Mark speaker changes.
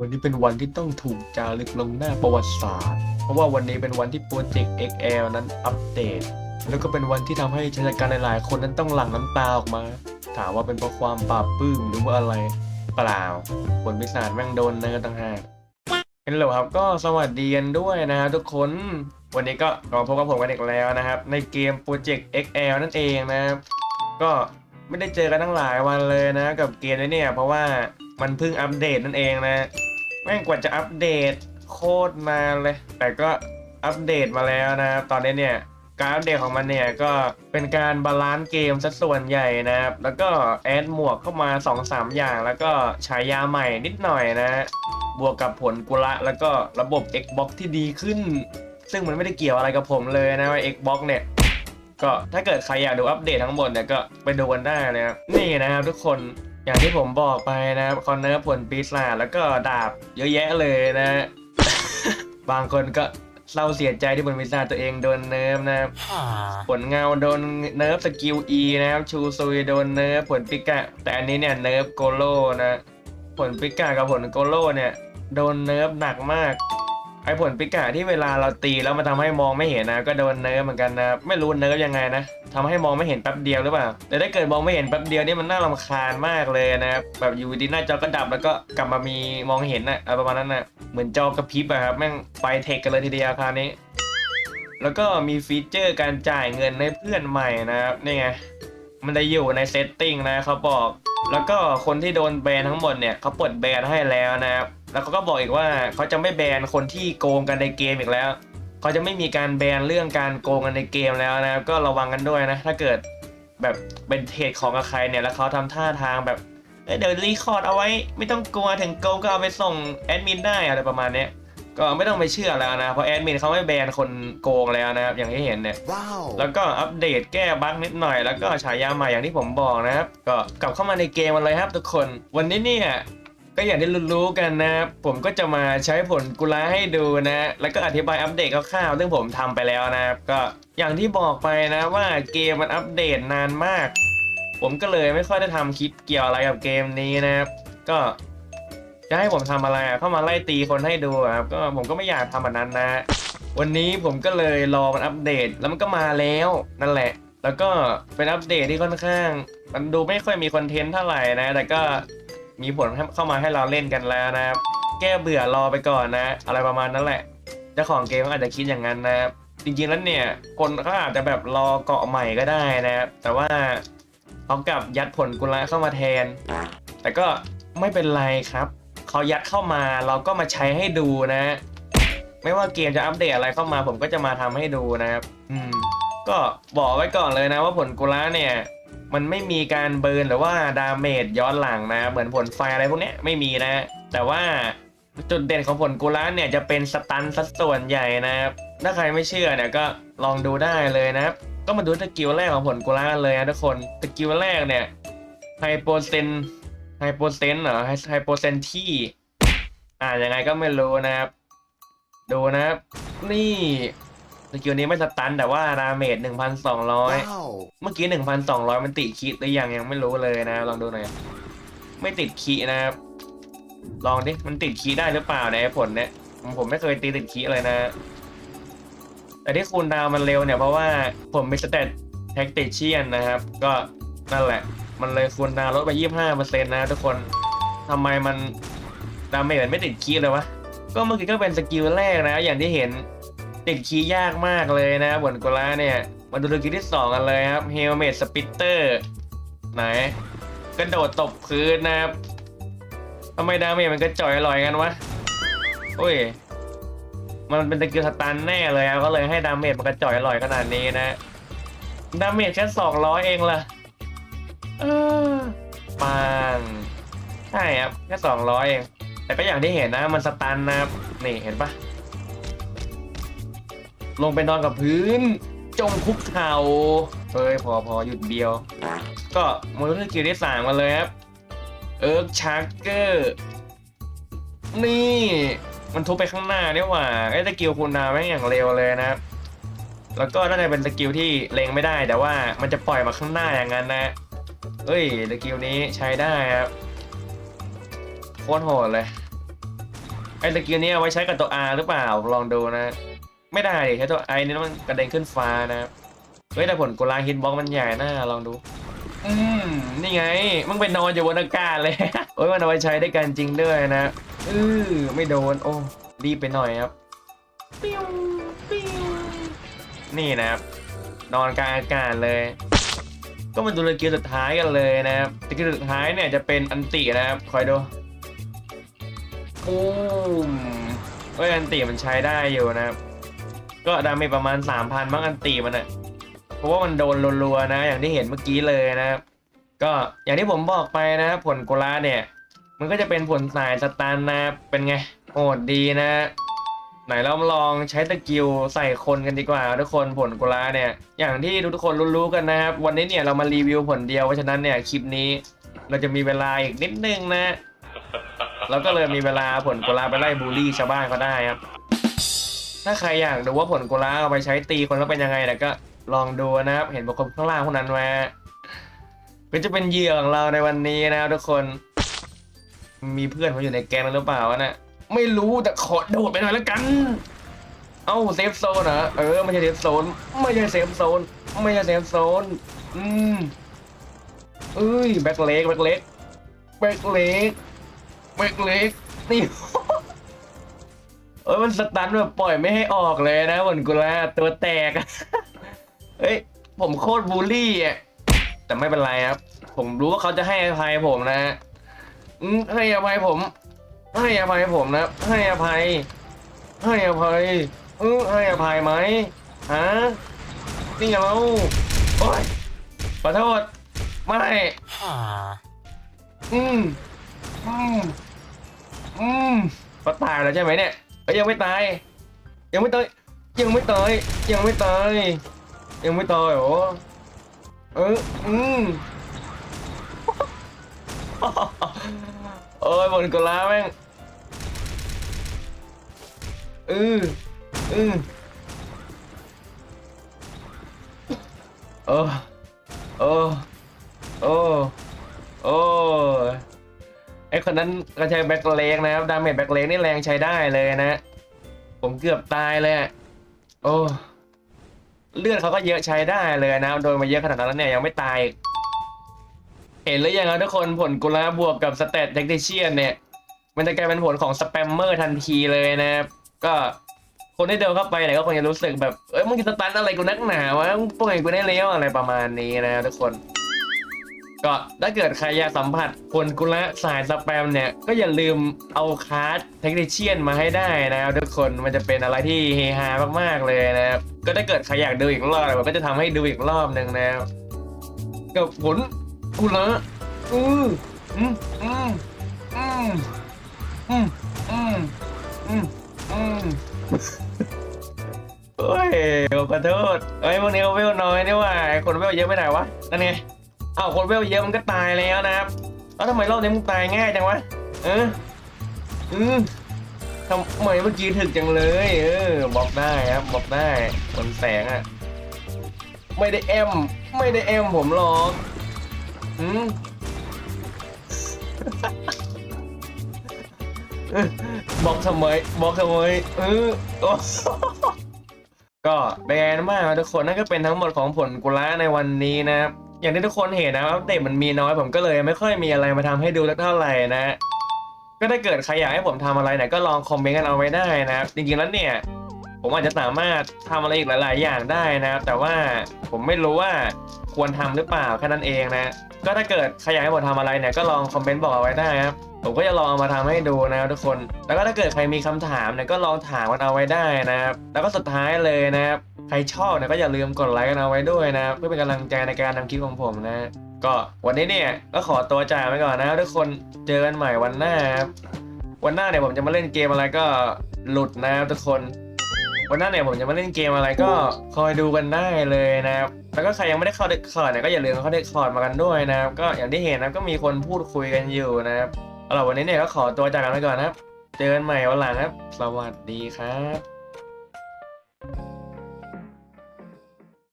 Speaker 1: วันนี้เป็นวันที่ต้องถูกจารึกลงหน้าประวัติศาสตร์ เพราะว่าวันนี้เป็นวันที่โปรเจกต์ XL นั้นอัปเดต แล้วก็เป็นวันที่ทำให้ชายการหลาย ๆ คนนั้นต้องหลั่งน้ำตาออกมา ถามว่าเป็นเพราะความปราบปลื้มหรือว่าอะไร เปล่าผลพิศาจแม่งโดนเนิร์ต่างหากเฮลโหลครับก็สวัสดีกันด้วยนะครับทุกคน วันนี้ก็กลับมาพบกับผมกันอีกแล้วนะครับ ในเกมโปรเจกต์ XL นั่นเองนะครับก็ไม่ได้เจอกันตั้งหลายวันเลยนะ กับเกมนี้เนี่ย เพราะว่ามันเพิ่งอัปเดตนั่นเองนะ แม่งกว่าจะอัปเดตโคตรนานเลย แต่ก็อัปเดตมาแล้วนะครับตอนนี้เนี่ยการอัปเดตของมันเนี่ยก็เป็นการบาลานซ์เกมซะส่วนใหญ่นะครับ แล้วก็แอดหมวกเข้ามา 2-3 อย่าง แล้วก็ฉายาใหม่นิดหน่อยนะ บวกกับผลกุละ แล้วก็ระบบ Xbox ที่ดีขึ้น ซึ่งมันไม่ได้เกี่ยวอะไรกับผมเลยนะว่า Xbox เนี่ย ก็ถ้าเกิดใครอยากดูอัปเดตทั้งหมดเนี่ยก็ไปดูกันได้นะครับนี่นะครับทุกคน อย่างที่ผมบอกไปนะครับคอนเนอร์ผลปีศาจแล้วก็ดาบเยอะแยะเลยนะ บางคนก็เศร้าเสียใจที่ผลปีศาจตัวเองโดนเนิร์ฟนะครับผลเงาโดนเนิร์ฟสกิล E นะครับชูซุยโดนเนิร์ฟผลปิกะ แต่อันนี้เนี่ยเนิร์ฟโกโลนะผลปิกะกับผลโกโลเนี่ยโดนเนิร์ฟหนักมากไอผลปิกาที่เวลาเราตีแล้วมันทำให้มองไม่เห็นนะ ก็โดนเนิร์ฟเหมือนกันนะ ไม่รู้เนิร์ฟยังไงนะ ทำให้มองไม่เห็นแป๊บเดียวหรือเปล่า แต่ถ้าเกิดมองไม่เห็นแป๊บเดียวนี่มันน่ารำคาญมากเลยนะครับ แบบอยู่ดีหน้าจอก็ดับแล้วก็กลับมามีมองเห็นนะอะประมาณนั้นนะเหมือนจอกระพริบอะครับแม่งไฟเทคกันเลยทีเดียวคราวนี้ แล้วก็มีฟีเจอร์การจ่ายเงินให้เพื่อนใหม่นะครับนี่ไงมันจะอยู่ในเซตติ้งนะเขาบอกแล้วก็คนที่โดนแบนทั้งหมดเนี่ยเขาปลดแบนให้แล้วนะครับ แล้วเขาก็บอกอีกว่าเขาจะไม่แบนคนที่โกงกันในเกมอีกแล้ว เขาจะไม่มีการแบนเรื่องการโกงกันในเกมแล้วนะครับก็ระวังกันด้วยนะ ถ้าเกิดแบบเป็นเทรดของกับใครเนี่ยแล้วเขาทำท่าทางแบบเอ้ยเดี๋ยวรีคอร์ดเอาไว้ไม่ต้องกลัวถึงโกงก็เอาไปส่งแอดมินได้อะไรประมาณเนี้ยก็ไม่ต้องไปเชื่อแล้วนะเพราะแอดมินเขาไม่แบนคนโกงแล้วนะครับอย่างที่เห็นเนี่ย
Speaker 2: Wow.
Speaker 1: แล้วก็อัปเดตแก้บั๊กนิดหน่อยแล้วก็ฉายาใหม่อย่างที่ผมบอกนะครับ ก็กลับเข้ามาในเกมกันเลยครับทุกคน วันนี้เนี่ย ก็อย่างที่รู้ๆกันนะ ผมก็จะมาใช้ผลกุลาให้ดูนะ แล้วก็อธิบายอัปเดตคร่าวๆซึ่งผมทำไปแล้วนะครับ ก็อย่างที่บอกไปนะว่าเกมมันอัปเดตนานมาก ผมก็เลยไม่ค่อยได้ทำคลิปเกี่ยวอะไรกับเกมนี้นะครับ ก็จะให้ผมทำอะไรเข้ามาไล่ตีคนให้ดูครับ ก็ผมก็ไม่อยากทำแบบนั้นนะ วันนี้ผมก็เลยรอมันอัปเดตแล้วมันก็มาแล้วนั่นแหละ แล้วก็เป็นอัปเดตที่ค่อนข้าง มันดูไม่ค่อยมีคอนเทนต์เท่าไหร่นะ แต่ก็ มีผลเข้ามาให้เราเล่นกันแล้วนะครับแก้เบื่อรอไปก่อนนะ อะไรประมาณนั้นแหละเจ้าของเกมเขาอาจจะคิดอย่างนั้นนะครับจริงๆแล้วเนี่ยคนเขาอาจจะแบบรอเกาะใหม่ก็ได้นะครับแต่ว่าเขากับยัดผลกุละเข้ามาแทน แต่ก็ไม่เป็นไรครับเขายัดเข้ามาเราก็มาใช้ให้ดูนะ ไม่ว่าเกมจะอัปเดตอะไรเข้ามาผมก็จะมาทำให้ดูนะครับ อืมก็บอกไว้ก่อนเลยนะว่าผลกุละเนี่ย มันไม่มีการเบิร์นหรือว่าดาเมจย้อนหลังนะ เหมือนผลไฟอะไรพวกนี้ไม่มีนะ แต่ว่าจุดเด่นของผลกุละเนี่ยจะเป็นสตันสัดส่วนใหญ่นะครับ ถ้าใครไม่เชื่อเนี่ยก็ลองดูได้เลยนะครับ ก็มาดูสกิลแรกของผลกุละกันเลยนะทุกคนสกิลแรกเนี่ยไฮโปเซนไฮโปเซนเหรอไฮโปเซนที่อ่านยังไงก็ไม่รู้นะครับ ดูนะครับ นี่ กิลนี้ไม่สตันแต่ว่าดาเมจ1,200
Speaker 2: Wow.
Speaker 1: เมื่อกี้1,200มันติดคีหรือยังยังไม่รู้เลยนะ ลองดูหน่อยไม่ติดคีนะครับลองดิมันติดคีได้หรือเปล่าในยไอ้ผลเนี่ยผมผมไม่เคยตีติดคีเลยนะ แต่ที่คูณดาวน์มันเร็วเนี่ยเพราะว่าผมมีสเตตแท็กติเชียนนะครับ ก็นั่นแหละ มันเลยคูณดาวน์ลดไป25%นะทุกคนทำไมมันดาเมจมันไม่ติดคีเลยวะ ก็เมื่อกี้ก็เป็นสกิลแรกนะ อย่างที่เห็น ติดคีย์ยากมากเลยนะบนกุล่าเนี่ย มาดูสกิลที่สองกันเลยครับเฮลเมตสปิตเตอร์ไหน กระโดดตบพื้นนะครับทำไมดาเมจมันกระจ่อยลอยกันวะโอ้ย มันเป็นสกิลสตันแน่เลยครับก็เลยให้ดาเมจมันกระจ่อยลอยขนาดนี้นะดาเมจแค่สองร้อยเองล่ะเออปังใช่ครับแค่สองร้อยเองแต่ก็อย่างที่เห็นนะมันสตันนะครับนี่เห็นปะ ลงไปนอนกับพื้น จงคุกเข่าเฮ้ยพอพอหยุดเดียว ก็มอเตอร์กิลที่สามมาเลยครับ เอิร์กชาร์เกอร์นี่มันทุบไปข้างหน้าเนี่ยหว่าไอ้สกิลคูลดาแม่งอย่างเร็วเลยนะครับแล้วก็น่าจะเป็นสกิลที่เล็งไม่ได้ แต่ว่ามันจะปล่อยมาข้างหน้าอย่างนั้นนะเอ้ยสกิลนี้ใช้ได้ครับโคตรโหดเลยไอ้ตะเกียบนี้เอาไว้ใช้กับตัว R หรือเปล่าลองดูนะ ไม่ได้ดิใช้ตัว I นี่มันกระเด็นขึ้นฟ้านะครับเฮ้ยแต่ผลกลาฮิตบ็อกมันใหญ่นะลองดู อืมนี่ไง มึงไปนอนอยู่บนอากาศเลยโอ้ยมันเอาไว้ใช้ได้กันจริงด้วยนะอือไม่โดนโอ้รีบไปหน่อยครับปิ้วปิ้วนี่นะครับ นอนกลางอากาศเลย ก็มาดูตะเกียบสุดท้ายกันเลยนะครับตะเกียบสุดท้ายเนี่ยจะเป็นอันตินะครับคอยดูปูมเอ้ยอันติมันใช้ได้อยู่นะครับ ก็ดาเมจประมาณ 3,000บ้างอันติมันอะเพราะว่ามันโดนรัวๆนะ อย่างที่เห็นเมื่อกี้เลยนะครับ ก็อย่างที่ผมบอกไปนะครับผลโกลาเนี่ย มันก็จะเป็นผลสายสตาร์นับเป็นไงโหดดีนะ ไหนเรามาลองใช้ตะกิวใส่คนกันดีกว่า ทุกคนผลโกลาเนี่ย อย่างที่ทุกคนรู้ๆกันนะครับ วันนี้เนี่ยเรามารีวิวผลเดียวเพราะฉะนั้นเนี่ยคลิปนี้เราจะมีเวลาอีกนิดนึงนะแล้วก็เลยมีเวลาผลโกลาไปไล่บูลลี่ชาวบ้านเขาได้ครับ ถ้าใครอยากดูว่าผลโกลาเอาไปใช้ตีคนแล้วเป็นยังไงเนี่ก็ลองดูนะครับ เห็นบุคคลข้างล่างพวกนั้นแวะก็จะเป็นเหยื่อของเราในวันนี้นะครับทุกคน มีเพื่อนเขาอยู่ในแก๊งนั้นหรือเปล่าวะนะไม่รู้แต่ขอโดดไปหน่อยแล้วกัน เอ้าเซฟโซนเหรอเออไม่ใช่เซฟโซนไม่ใช่เซฟโซนไม่ใช่เซฟโซนอืมเอ้ยแบ็คเล็กแบ็คเล็กแบ็คเล็กแบ็คเล็กนี่ เอ้ยมันสตันแบบปล่อยไม่ให้ออกเลยนะเหมือนกูละตัวแตกเฮ้ยผมโคตรบูลลี่อะแต่ไม่เป็นไรครับ ผมรู้ว่าเขาจะให้อภัยผมนะอืมให้อภัยผม ให้อภัยผมนะ ให้อภัย ให้อภัยเออให้อภัยไหมฮะนี่เราโอ๊ยขอโทษไม่อืมอืมอืมก็ตายแล้วใช่ไหมเนี่ย เอ้ยยังไม่ตาย ยังไม่ตายยังไม่ตายยังไม่ตายยังไม่ตายเหรอเอออืมโอ้ยบนกุลาแม่งอืออือโอ้โอ้โอ้โอ้ อคนนั้นก็ใช้แบ็คเลกนะครับดาเมจแบ็คเลกนี่แรงใช้ได้เลยนะ ผมเกือบตายเลยโอ้เลือดเขาก็เยอะใช้ได้เลยนะโดนมาเยอะขนาดนั้นแล้วเนี่ยยังไม่ตายเห็นหรือยังครับทุกคนผลกุลาบวกกับสเตตเทคนิเชียนเนี่ย มันจะกลายเป็นผลของสแปมเมอร์ทันทีเลยนะครับก็คนที่เดินเข้าไปเนี่ยก็คงจะรู้สึกแบบ เอ้ยมึงจะสตันอะไรกูนักหนาวะมึงปล่อยกูได้แล้วอะไรประมาณนี้นะทุกคน ก็ถ้าเกิดใครอยากสัมผัสผลกุละสายสแปมเนี่ย ก็อย่าลืมเอาคาร์ดเทคนิเชียนมาให้ได้นะครับทุกคนมันจะเป็นอะไรที่เฮฮามากๆเลยนะครับก็ถ้าเกิดใครอยากดูอีกรอบผมก็จะทำให้ดูอีกรอบหนึ่งนะครับกับผลกุละอืออืมอืมอืมอืมอืมอืมอืมโอ้ยขอโทษเอ้ยวกนี้เวลน้อยนี่หว่าไอ้คนเวลเยอะไปไหนวะนั่นไง อ้าวคนเวลเยอะมันก็ตายแล้วนะครับแล้วทำไมรอบนี้มึงตายง่ายจังวะเอออืมทำไมเมื่อกี้ถึกจังเลย เออบอกได้ครับบอกได้บนแสงอะไม่ได้แอมไม่ได้แอมผมหรอกอืมบอกทำไมบอกทำไมเออโอ้ก็แบนมากทุกคนนั่นก็เป็นทั้งหมดของผลกุละในวันนี้นะครับ อย่างที่ทุกคนเห็นนะอัปเดตมันมีน้อยผมก็เลยไม่ค่อยมีอะไรมาทำให้ดูสักเท่าไหร่นะก็ถ้าเกิดใครอยากให้ผมทำอะไรเนี่ยก็ลองคอมเมนต์กันเอาไว้ได้นะครับจริงๆแล้วเนี่ย ผมอาจจะสามารถทำอะไรอีกหลาย ๆ อย่างได้นะครับแต่ว่าผมไม่รู้ว่าควรทำหรือเปล่าแค่นั้นเองนะก็ถ้าเกิดใครอยากให้ผมทำอะไรเนี่ยก็ลองคอมเมนต์บอกเอาไว้ได้ครับผมก็จะลองเอามาทำให้ดูนะครับทุกคน แล้วก็ถ้าเกิดใครมีคำถามเนี่ยก็ลองถามกันเอาไว้ได้นะครับแล้วก็สุดท้ายเลยนะครับ ใครชอบนี่ยก็อย่าลืมกดไลค์กันเอาไว้ด้วยนะ เพื่อเป็นกำลังใจในการทำคลิปของผมนะ ก็วันนี้เนี่ยก็ขอตัวจากไปก่อนนะทุกคนเจอกันใหม่วันหน้าครับวันหน้าเนี่ยผมจะมาเล่นเกมอะไรก็หลุดนะครับทุกคนวันหน้าเนี่ยผมจะมาเล่นเกมอะไรก็คอยดูกันได้เลยนะครับ แล้วก็ใครยังไม่ได้เข้าเด็กคอร์ดเนี่ยก็อย่าลืมเข้าเด็กคอร์ดมากันด้วยนะครับ ก็อย่างที่เห็นนะก็มีคนพูดคุยกันอยู่นะครับเอาล่ะวันนี้เนี่ยก็ขอตัวจากกันไปก่อนนะครับ เจอกันใหม่วันหลังครับ สวัสดีครับ